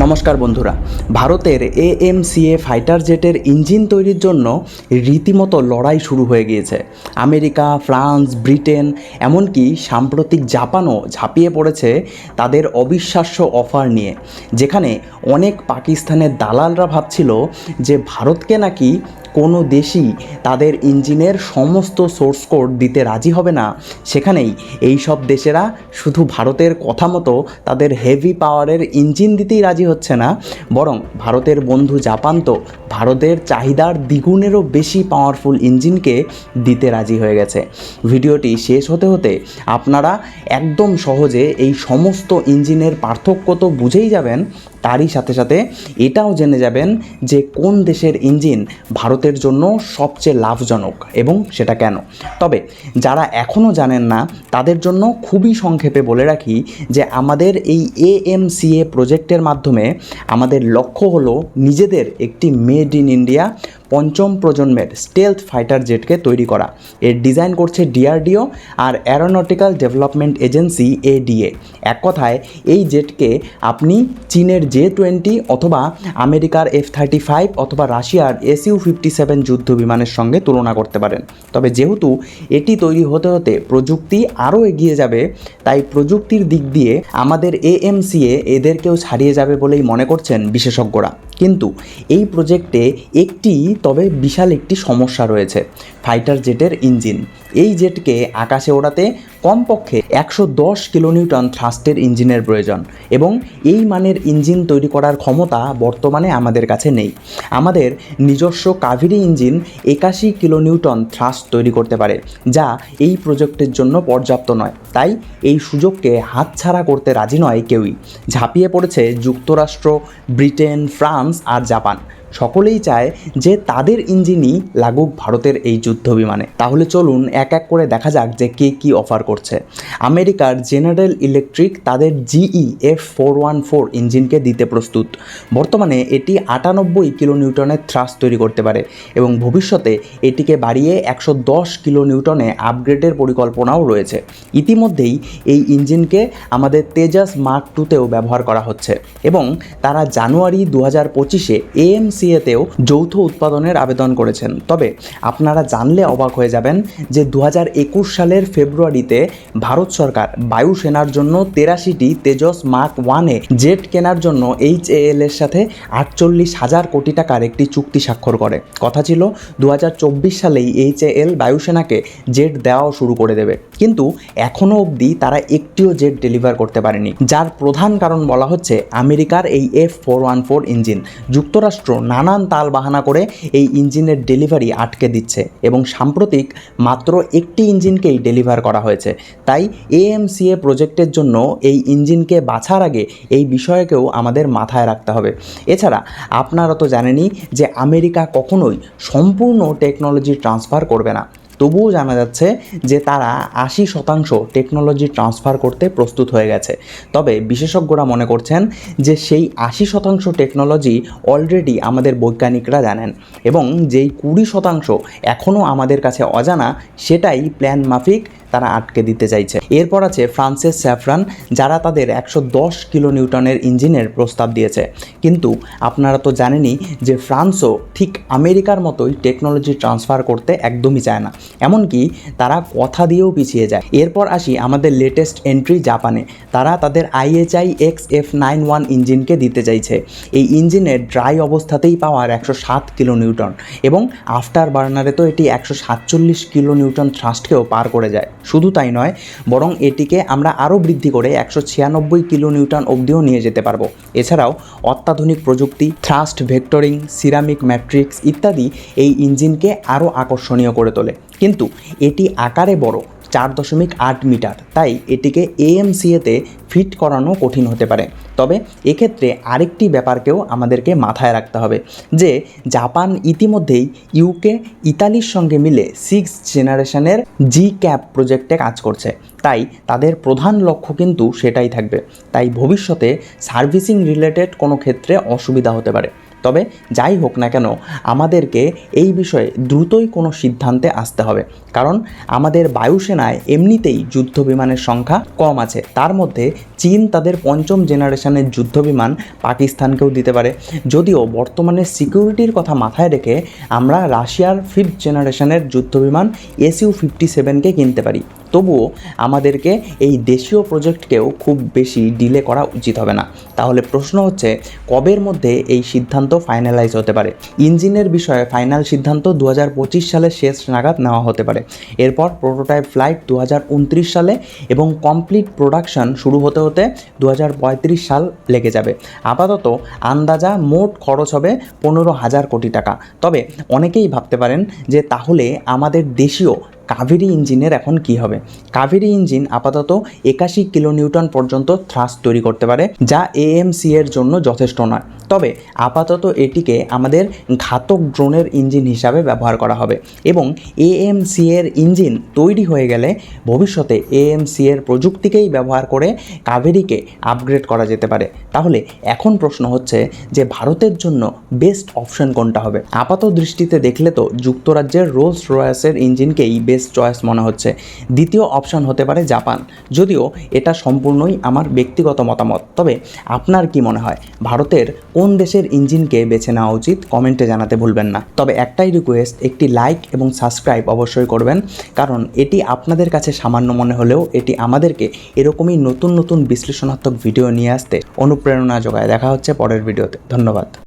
নমস্কার বন্ধুরা। ভারতের এএমসিএ ফাইটার জেটের ইঞ্জিন তৈরির জন্য রীতিমতো লড়াই শুরু হয়ে গিয়েছে। আমেরিকা, ফ্রান্স, ব্রিটেন, এমনকি সাম্প্রতিক জাপানও ঝাঁপিয়ে পড়েছে তাদের অবিশ্বাস্য অফার নিয়ে। যেখানে অনেক পাকিস্তানের দালালরা ভাবছিল যে ভারতকে নাকি কোনো দেশই তাদের ইঞ্জিনের সমস্ত সোর্স কোড দিতে রাজি হবে না। সেখানেই এই সব দেশেরা শুধু ভারতের কথা মতো তাদের হেভি পাওয়ারের ইঞ্জিন দিতেই রাজি হচ্ছে না। বরং ভারতের বন্ধু জাপান তো ভারতের চাহিদার দ্বিগুণেরও বেশি পাওয়ারফুল ইঞ্জিনকে দিতে রাজি হয়ে গেছে। ভিডিওটি শেষ হতে হতে আপনারা একদম সহজে এই সমস্ত ইঞ্জিনের পার্থক্য তো বুঝেই যাবেন, তারই সাথে সাথে এটাও জেনে যাবেন যে কোন দেশের ইঞ্জিন ভারতের জন্য সবচেয়ে লাভজনক এবং সেটা কেন। তবে যারা এখনও জানেন না, তাদের জন্য খুবই সংক্ষেপে বলে রাখি যে আমাদের এই এএমসিএ প্রজেক্টের মাধ্যমে আমাদের লক্ষ্য হলো নিজেদের একটি মেড ইন ইন্ডিয়া পঞ্চম প্রজন্মের স্টেলথ ফাইটার জেটকে তৈরি করা। এর ডিজাইন করছে ডিআরডিও আর অ্যারোনটিক্যাল ডেভেলপমেন্ট এজেন্সি এডিএ এক কথায়, এই জেটকে আপনি চীনের জে টোয়েন্টি অথবা আমেরিকার এফ থার্টি ফাইভ অথবা রাশিয়ার এসইউ ফিফটি সেভেন যুদ্ধ বিমানের সঙ্গে তুলনা করতে পারেন। তবে যেহেতু এটি তৈরি হতে হতে প্রযুক্তি আরও এগিয়ে যাবে, তাই প্রযুক্তির দিক দিয়ে আমাদের এএমসিএ এদেরকেও ছাড়িয়ে যাবে বলেই মনে করছেন বিশেষজ্ঞরা। কিন্তু এই প্রজেক্টে একটি, তবে বিশাল একটি সমস্যা রয়েছে। ফাইটার জেটের ইঞ্জিন। এই জেটকে আকাশে ওড়াতে কমপক্ষে একশো দশ কিলোনিউটন থ্রাস্টের ইঞ্জিনের প্রয়োজন এবং এই মানের ইঞ্জিন তৈরি করার ক্ষমতা বর্তমানে আমাদের কাছে নেই। আমাদের নিজস্ব কাভেরি ইঞ্জিন একাশি কিলোনিউটন থ্রাস্ট তৈরি করতে পারে, যা এই প্রজেক্টের জন্য পর্যাপ্ত নয়। তাই এই সুযোগকে হাতছাড়া করতে রাজি নয় কেউই। ঝাঁপিয়ে পড়েছে যুক্তরাষ্ট্র, ব্রিটেন, ফ্রান্স আর জাপান। সকলেই চায় যে তাদের ইঞ্জিনই লাগুক ভারতের এই যুদ্ধ বিমানে তাহলে চলুন এক এক করে দেখা যাক যে কে কী অফার করছে। আমেরিকার জেনারেল ইলেকট্রিক তাদের GE F four one four ইঞ্জিনকে দিতে প্রস্তুত। বর্তমানে এটি আটানব্বই কিলো নিউটনের থ্রাস্ট তৈরি করতে পারে এবং ভবিষ্যতে এটিকে বাড়িয়ে একশো দশ কিলো নিউটনে আপগ্রেডের পরিকল্পনাও রয়েছে। ইতিমধ্যেই এই ইঞ্জিনকে আমাদের তেজাস মার্ক টুতেও ব্যবহার করা হচ্ছে এবং তারা জানুয়ারি দু হাজার পঁচিশে এএমসিএতেও যৌথ উৎপাদনের আবেদন করেছেন। তবে আপনারা জানলে অবাক হয়ে যাবেন যে দু হাজার একুশ সালের ফেব্রুয়ারিতে ভারত সরকার বায়ুসেনার জন্য তেরাশিটি তেজস মার্ক ওয়ানে জেট কেনার জন্য এইচ এর সাথে আটচল্লিশ হাজার কোটি টাকার একটি চুক্তি স্বাক্ষর করে। কথা ছিল দু হাজার চব্বিশ সালেই এইচ এল বায়ুসেনাকে জেট দেওয়াও শুরু করে দেবে। কিন্তু এখনও অবধি তারা একটিও জেট ডেলিভার করতে পারেনি, যার প্রধান কারণ বলা হচ্ছে আমেরিকার এই F four one four engine. যুক্তরাষ্ট্র নানান তাল বাহানা করে এই ইঞ্জিনের ডেলিভারি আটকে দিচ্ছে এবং সাম্প্রতিক মাত্র একটি ইঞ্জিনকেই ডেলিভার করা হয়েছে। তাই এএমসিএ প্রজেক্টের জন্য এই ইঞ্জিনকে বাছার আগে এই বিষয়কেও আমাদের মাথায় রাখতে হবে। এছাড়া আপনারা তো জানেনই যে আমেরিকা কখনোই সম্পূর্ণ টেকনোলজি ট্রান্সফার করবে না। তবুও জানা যাচ্ছে যে তারা আশি শতাংশ টেকনোলজি ট্রান্সফার করতে প্রস্তুত হয়ে গেছে। তবে বিশেষজ্ঞরা মনে করছেন যে সেই আশি শতাংশ টেকনোলজি অলরেডি আমাদের বৈজ্ঞানিকরা জানেন এবং যেই কুড়ি শতাংশ এখনও আমাদের কাছে অজানা সেটাই প্ল্যান মাফিক তারা আটকে দিতে চাইছে। এরপর আছে ফ্রান্সের স্যাফরান, যারা তাদের একশো দশ কিলো নিউটনের ইঞ্জিনের প্রস্তাব দিয়েছে। কিন্তু আপনারা তো জানেনই যে ফ্রান্সও ঠিক আমেরিকার মতোই টেকনোলজি ট্রান্সফার করতে একদমই চায় না। এমনকি তারা কথা দিয়েও পিছিয়ে যায়। এরপর আসি আমাদের লেটেস্ট এন্ট্রি জাপানে। তারা তাদের IHI X F nine one ইঞ্জিনকে দিতে চাইছে। এই ইঞ্জিনের ড্রাই অবস্থাতেই পাওয়ার একশো সাত কিলো নিউটন এবং আফটার বার্নারে তো এটি একশো সাতচল্লিশ কিলো নিউটন থ্রাস্টকেও পার করে যায়। শুধু তাই নয়, বরং এটিকে আমরা আরও বৃদ্ধি করে একশো ছিয়ানব্বই কিলো নিউটন অবধিও নিয়ে যেতে পারব। এছাড়াও অত্যাধুনিক প্রযুক্তি থ্রাস্ট ভেক্টরিং সিরামিক ম্যাট্রিক্স ইত্যাদি এই ইঞ্জিনকে আরও আকর্ষণীয় করে তোলে। কিন্তু এটি আকারে বড়, চার দশমিক আট মিটার, তাই এটিকে এএমসিএতে ফিট করানো কঠিন হতে পারে। তবে এক্ষেত্রে আরেকটি ব্যাপারকেও আমাদেরকে মাথায় রাখতে হবে, যে জাপান ইতিমধ্যেই ইউকে ইতালির সঙ্গে মিলে সিক্স জেনারেশনের জি ক্যাপ প্রজেক্টে কাজ করছে, তাই তাদের প্রধান লক্ষ্য কিন্তু সেটাই থাকবে। তাই ভবিষ্যতে সার্ভিসিং রিলেটেড কোনো ক্ষেত্রে অসুবিধা হতে পারে। তবে যাই হোক না কেন, আমাদেরকে এই বিষয়ে দ্রুতই কোনো সিদ্ধান্তে আসতে হবে। কারণ আমাদের বায়ুসেনায় এমনিতেই যুদ্ধ বিমানের সংখ্যা কম আছে। তার মধ্যে চীন তাদের পঞ্চম জেনারেশনের যুদ্ধ বিমান পাকিস্তানকেও দিতে পারে। যদিও বর্তমানে সিকিউরিটির কথা মাথায় রেখে আমরা রাশিয়ার ফিফথ জেনারেশনের যুদ্ধ বিমান এসইউ ফিফটি সেভেনকে কিনতে পারি। তবুও আমাদেরকে এই দেশীয় প্রজেক্টকেও খুব বেশি ডিলে করা উচিত হবে না। তাহলে প্রশ্ন হচ্ছে, কবের মধ্যে এই সিদ্ধান্ত ফাইনালাইজ হতে পারে? ইঞ্জিনের বিষয়ে ফাইনাল সিদ্ধান্ত দু সালের শেষ নাগাদ নেওয়া হতে পারে। এরপর প্রোটোটাইপ ফ্লাইট দু হাজার উনত্রিশ সালে এবং কমপ্লিট প্রোডাকশন শুরু হতে হতে দু হাজার পঁয়ত্রিশ সাল লেগে যাবে। আপাতত আন্দাজা মোট খরচ হবে পনেরো হাজার কোটি টাকা। তবে অনেকেই ভাবতে পারেন যে তাহলে আমাদের দেশীয় কাভেরি ইঞ্জিনের এখন কি হবে? কাভেরি ইঞ্জিন আপাতত একাশি কিলো নিউটন পর্যন্ত থ্রাস্ট তৈরি করতে পারে, যা এএমসি এর জন্য যথেষ্ট নয়। তবে আপাতত এটিকে আমাদের ঘাতক ড্রোনের ইঞ্জিন হিসাবে ব্যবহার করা হবে এবং এএমসি এর ইঞ্জিন তৈরি হয়ে গেলে ভবিষ্যতে এএমসি এর প্রযুক্তিকেই ব্যবহার করে কাভেরিকে আপগ্রেড করা যেতে পারে। তাহলে এখন প্রশ্ন হচ্ছে যে ভারতের জন্য বেস্ট অপশন কোনটা হবে? আপাত দৃষ্টিতে দেখলে তো যুক্তরাজ্যের রোলস রয়েসের ইঞ্জিনকেই বেস্ট চয়েস মনে হচ্ছে। দ্বিতীয় অপশন হতে পারে জাপান। যদিও এটা সম্পূর্ণই আমার ব্যক্তিগত মতামত। তবে আপনার কি মনে হয়? ভারতের কোন দেশের ইঞ্জিনকে বেছে নেওয়া উচিত? কমেন্টে জানাতে ভুলবেন না। তবে একটাই রিকোয়েস্ট একটি লাইক এবং সাবস্ক্রাইব অবশ্যই করবেন। কারণ এটি আপনাদের কাছে সামান্য মনে হলেও এটি আমাদেরকে এরকমই নতুন নতুন বিশ্লেষণাত্মক ভিডিও নিয়ে আসতে অনুপ্রেরণা যোগায়। দেখা হচ্ছে পরের ভিডিওতে ধন্যবাদ।